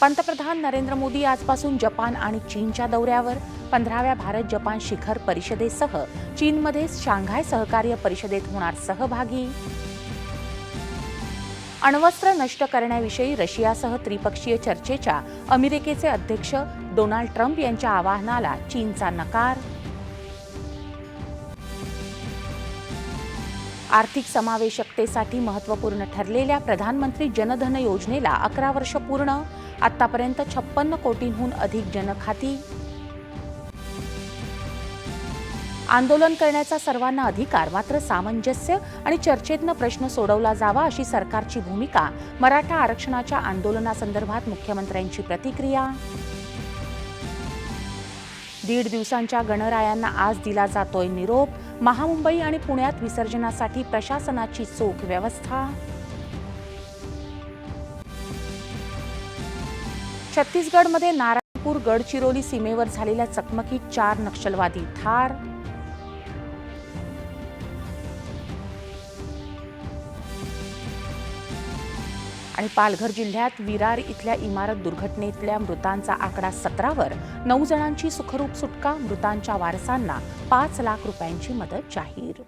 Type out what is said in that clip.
पंतप्रधान नरेंद्र मोदी आजपासून जपान आणि चीनच्या दौऱ्यावर. पंधराव्या भारत जपान शिखर परिषदेसह चीनमध्ये शांघाय सहकार्य परिषदेत होणार सहभागी. अण्वस्त्र नष्ट करण्याविषयी रशियासह त्रिपक्षीय चर्चेच्या अमेरिकेचे अध्यक्ष डोनाल्ड ट्रम्प यांच्या आवाहनाला चीनचा नकार. आर्थिक समावेशकतेसाठी महत्त्वपूर्ण ठरलेल्या प्रधानमंत्री जनधन योजनेला अकरा वर्ष पूर्ण. आतापर्यंत छप्पन्न कोटींहून अधिक जनखाती. आंदोलन करण्याचा सर्वांना अधिकार मात्र सामंजस्य आणि चर्चेतनं प्रश्न सोडवला जावा अशी सरकारची भूमिका. मराठा आरक्षणाच्या आंदोलनासंदर्भात मुख्यमंत्र्यांची प्रतिक्रिया. दीड दिवसांच्या गणरायांना आज दिला जातोय निरोप. महामुंबई आणि पुण्यात विसर्जनासाठी प्रशासनाची चोख व्यवस्था. छत्तीसगडमध्ये नारायणपूर गडचिरोली सीमेवर झालेल्या चकमकीत चार नक्षलवादी. ठार. आणि पालघर जिल्ह्यात विरार इथल्या इमारत दुर्घटनेतल्या मृतांचा आकडा सतरावर. नऊ जणांची सुखरूप सुटका मृतांच्या वारसांना पाच लाख रुपयांची मदत जाहीर.